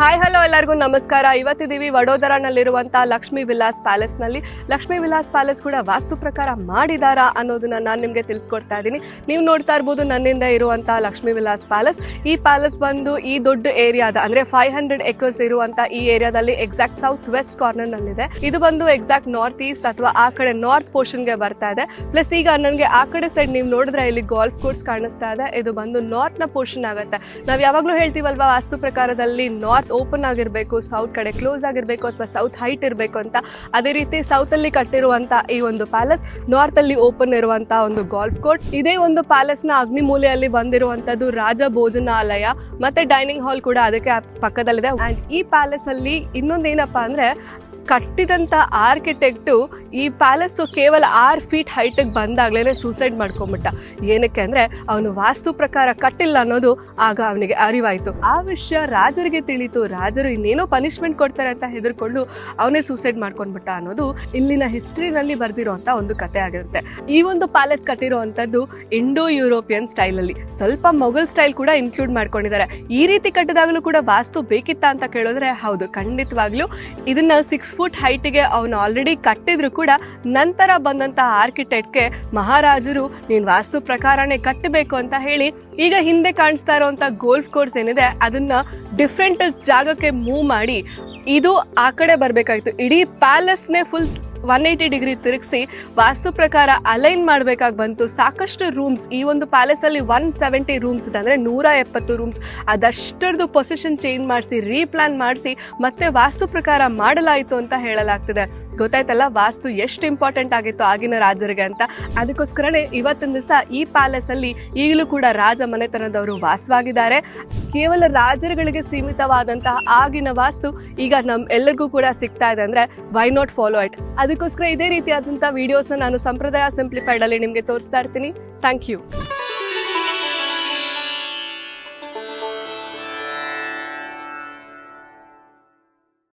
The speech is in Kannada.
ಹಾಯ್ ಹಲೋ ಎಲ್ಲರಿಗೂ ನಮಸ್ಕಾರ. ಇವತ್ತಿದ್ದೀವಿ ವಡೋದರಾನಲ್ಲಿರುವಂತಹ ಲಕ್ಷ್ಮೀ ವಿಲಾಸ್ ಪ್ಯಾಲೇಸ್ನಲ್ಲಿ ಲಕ್ಷ್ಮೀ ವಿಲಾಸ್ ಪ್ಯಾಲೇಸ್ ಕೂಡ ವಾಸ್ತು ಪ್ರಕಾರ ಮಾಡಿದಾರಾ ಅನ್ನೋದನ್ನ ನಾನು ನಿಮಗೆ ತಿಳಿಸ್ಕೊಡ್ತಾ ಇದ್ದೀನಿ. ನೀವು ನೋಡ್ತಾ ಇರ್ಬೋದು ನನ್ನಿಂದ ಇರುವಂತಹ ಲಕ್ಷ್ಮೀ ವಿಲಾಸ್ ಪ್ಯಾಲೇಸ್. ಈ ಪ್ಯಾಲೇಸ್ ಬಂದು ಈ ದೊಡ್ಡ ಏರಿಯಾದ, ಅಂದ್ರೆ ಫೈವ್ ಹಂಡ್ರೆಡ್ ಎಕರ್ಸ್ ಇರುವಂತ ಈ ಏರಿಯಾದಲ್ಲಿ ಎಕ್ಸಾಕ್ಟ್ ಸೌತ್ ವೆಸ್ಟ್ ಕಾರ್ನರ್ ನಲ್ಲಿದೆ. ಇದು ಬಂದು ಎಕ್ಸಾಕ್ಟ್ ನಾರ್ತ್ ಈಸ್ಟ್ ಅಥವಾ ಆ ಕಡೆ ನಾರ್ತ್ ಪೋರ್ಷನ್ಗೆ ಬರ್ತಾ ಇದೆ. ಪ್ಲಸ್ ಈಗ ನನಗೆ ಆ ಕಡೆ ಸೈಡ್ ನೀವು ನೋಡಿದ್ರೆ ಇಲ್ಲಿ ಗಾಲ್ಫ್ ಕೋರ್ಸ್ ಕಾಣಿಸ್ತಾ ಇದೆ. ಇದು ಬಂದು ನಾರ್ತ್ನ ಪೋರ್ಷನ್ ಆಗುತ್ತೆ. ನಾವು ಯಾವಾಗಲೂ ಹೇಳ್ತೀವಲ್ವಾ ವಾಸ್ತು ಪ್ರಕಾರದಲ್ಲಿ ನಾರ್ತ್ ಓಪನ್ ಆಗಿರಬೇಕು ಸೌತ್ ಕಡೆ ಕ್ಲೋಸ್ ಆಗಿರಬೇಕು ಅಥವಾ ಸೌತ್ ಹೈಟ್ ಇರಬೇಕು ಅಂತ, ಅದೇ ರೀತಿ ಸೌತಲ್ಲಿ ಕಟ್ಟಿರುವಂಥ ಈ ಒಂದು ಪ್ಯಾಲೇಸ್ ನಾರ್ತಲ್ಲಿ ಓಪನ್ ಇರುವಂಥ ಒಂದು ಗಾಲ್ಫ್ ಕೋರ್ಟ್ ಇದೇ ಒಂದು ಪ್ಯಾಲೇಸ್ನ ಅಗ್ನಿಮೂಲೆಯಲ್ಲಿ ಬಂದಿರುವಂಥದ್ದು ರಾಜ ಭೋಜನಾಲಯ ಮತ್ತು ಡೈನಿಂಗ್ ಹಾಲ್ ಕೂಡ ಅದಕ್ಕೆ ಪಕ್ಕದಲ್ಲಿದೆ. ಆ್ಯಂಡ್ ಈ ಪ್ಯಾಲೇಸಲ್ಲಿ ಇನ್ನೊಂದು ಏನಪ್ಪ ಅಂದ್ರೆ ಕಟ್ಟಿದಂಥ ಆರ್ಕಿಟೆಕ್ಟು ಈ ಪ್ಯಾಲೇಸು ಕೇವಲ ಆರು ಫೀಟ್ ಹೈಟಿಗೆ ಬಂದಾಗಲೇ ಸೂಸೈಡ್ ಮಾಡ್ಕೊಂಬಿಟ್ಟ ಏನಕ್ಕೆ ಅಂದರೆ ಅವನು ವಾಸ್ತು ಪ್ರಕಾರ ಕಟ್ಟಿಲ್ಲ ಅನ್ನೋದು ಆಗ ಅವನಿಗೆ ಅರಿವಾಯಿತು. ಆ ವಿಷಯ ರಾಜರಿಗೆ ತಿಳಿತು. ರಾಜರು ಇನ್ನೇನೋ ಪನಿಷ್ಮೆಂಟ್ ಕೊಡ್ತಾರೆ ಅಂತ ಹೆದರ್ಕೊಂಡು ಅವನೇ ಸೂಸೈಡ್ ಮಾಡ್ಕೊಂಡ್ಬಿಟ್ಟ ಅನ್ನೋದು ಇಲ್ಲಿನ ಹಿಸ್ಟ್ರಿನಲ್ಲಿ ಬರೆದಿರುವಂಥ ಒಂದು ಕತೆ ಆಗಿರುತ್ತೆ. ಈ ಒಂದು ಪ್ಯಾಲೇಸ್ ಕಟ್ಟಿರುವಂಥದ್ದು ಇಂಡೋ ಯುರೋಪಿಯನ್ ಸ್ಟೈಲಲ್ಲಿ ಸ್ವಲ್ಪ ಮೊಘಲ್ ಸ್ಟೈಲ್ ಕೂಡ ಇನ್ಕ್ಲೂಡ್ ಮಾಡ್ಕೊಂಡಿದ್ದಾರೆ. ಈ ರೀತಿ ಕಟ್ಟಿದಾಗಲೂ ಕೂಡ ವಾಸ್ತು ಬೇಕಿತ್ತ ಅಂತ ಕೇಳಿದ್ರೆ ಹೌದು. ಖಂಡಿತವಾಗ್ಲೂ ಇದನ್ನ ಸಿಕ್ಸ್ ಫುಟ್ ಹೈಟಿಗೆ ಅವನು ಆಲ್ರೆಡಿ ಕಟ್ಟಿದ್ರು ಕೂಡ ನಂತರ ಬಂದಂತಹ ಆರ್ಕಿಟೆಕ್ಟ್ಗೆ ಮಹಾರಾಜರು, ನೀನು ವಾಸ್ತು ಪ್ರಕಾರನೇ ಕಟ್ಟಬೇಕು ಅಂತ ಹೇಳಿ ಈಗ ಹಿಂದೆ ಕಾಣಿಸ್ತಾ ಇರುವಂತ ಗೋಲ್ಫ್ ಕೋರ್ಸ್ ಏನಿದೆ, ಅದನ್ನ ಡಿಫ್ರೆಂಟ್ ಜಾಗಕ್ಕೆ ಮೂವ್ ಮಾಡಿ, ಇದು ಆ ಕಡೆ ಬರಬೇಕಾಗಿತ್ತು ಇಡೀ ಪ್ಯಾಲೆಸ್ನೇ ಫುಲ್ ಒನ್ ಏಯ್ಟಿ ಡಿಗ್ರಿ ತಿರುಗಿಸಿ ವಾಸ್ತು ಪ್ರಕಾರ ಅಲೈನ್ ಮಾಡಬೇಕಾಗಿ ಬಂತು. ಸಾಕಷ್ಟು ರೂಮ್ಸ್, ಈ ಒಂದು ಪ್ಯಾಲೇಸಲ್ಲಿ ಒನ್ ಸೆವೆಂಟಿ ರೂಮ್ಸ್ ಇದೆ ಅಂದರೆ ನೂರ ಎಪ್ಪತ್ತು ರೂಮ್ಸ್. ಅದಷ್ಟರದ್ದು ಪೊಸಿಷನ್ ಚೇಂಜ್ ಮಾಡಿಸಿ, ರೀಪ್ಲಾನ್ ಮಾಡಿಸಿ, ಮತ್ತೆ ವಾಸ್ತು ಪ್ರಕಾರ ಮಾಡಲಾಯಿತು ಅಂತ ಹೇಳಲಾಗ್ತದೆ. ಗೊತ್ತಾಯ್ತಲ್ಲ, ವಾಸ್ತು ಎಷ್ಟು ಇಂಪಾರ್ಟೆಂಟ್ ಆಗಿತ್ತು ಆಗಿನ ರಾಜರಿಗೆ ಅಂತ. ಅದಕ್ಕೋಸ್ಕರನೇ ಇವತ್ತಿನ ದಿವಸ ಈ ಪ್ಯಾಲೇಸಲ್ಲಿ ಈಗಲೂ ಕೂಡ ರಾಜ ಮನೆತನದವರು ವಾಸವಾಗಿದ್ದಾರೆ. ಕೇವಲ ರಾಜರುಗಳಿಗೆ ಸೀಮಿತವಾದಂತಹ ಆಗಿನ ವಾಸ್ತು ಈಗ ನಮ್ ಎಲ್ಲರಿಗೂ ಕೂಡ ಸಿಗ್ತಾ ಇದೆ ಅಂದ್ರೆ ವೈ ನಾಟ್ ಫಾಲೋ ಇಟ್ ಅದಕ್ಕೋಸ್ಕರ ಇದೇ ರೀತಿಯಾದಂತಹ ವಿಡಿಯೋಸ್ ನಾನು ಸಂಪ್ರದಾಯ ಸಿಂಪ್ಲಿಫೈಡ್ ಅಲ್ಲಿ ನಿಮಗೆ ತೋರಿಸ್ತಾ ಇರ್ತೀನಿ. Thank you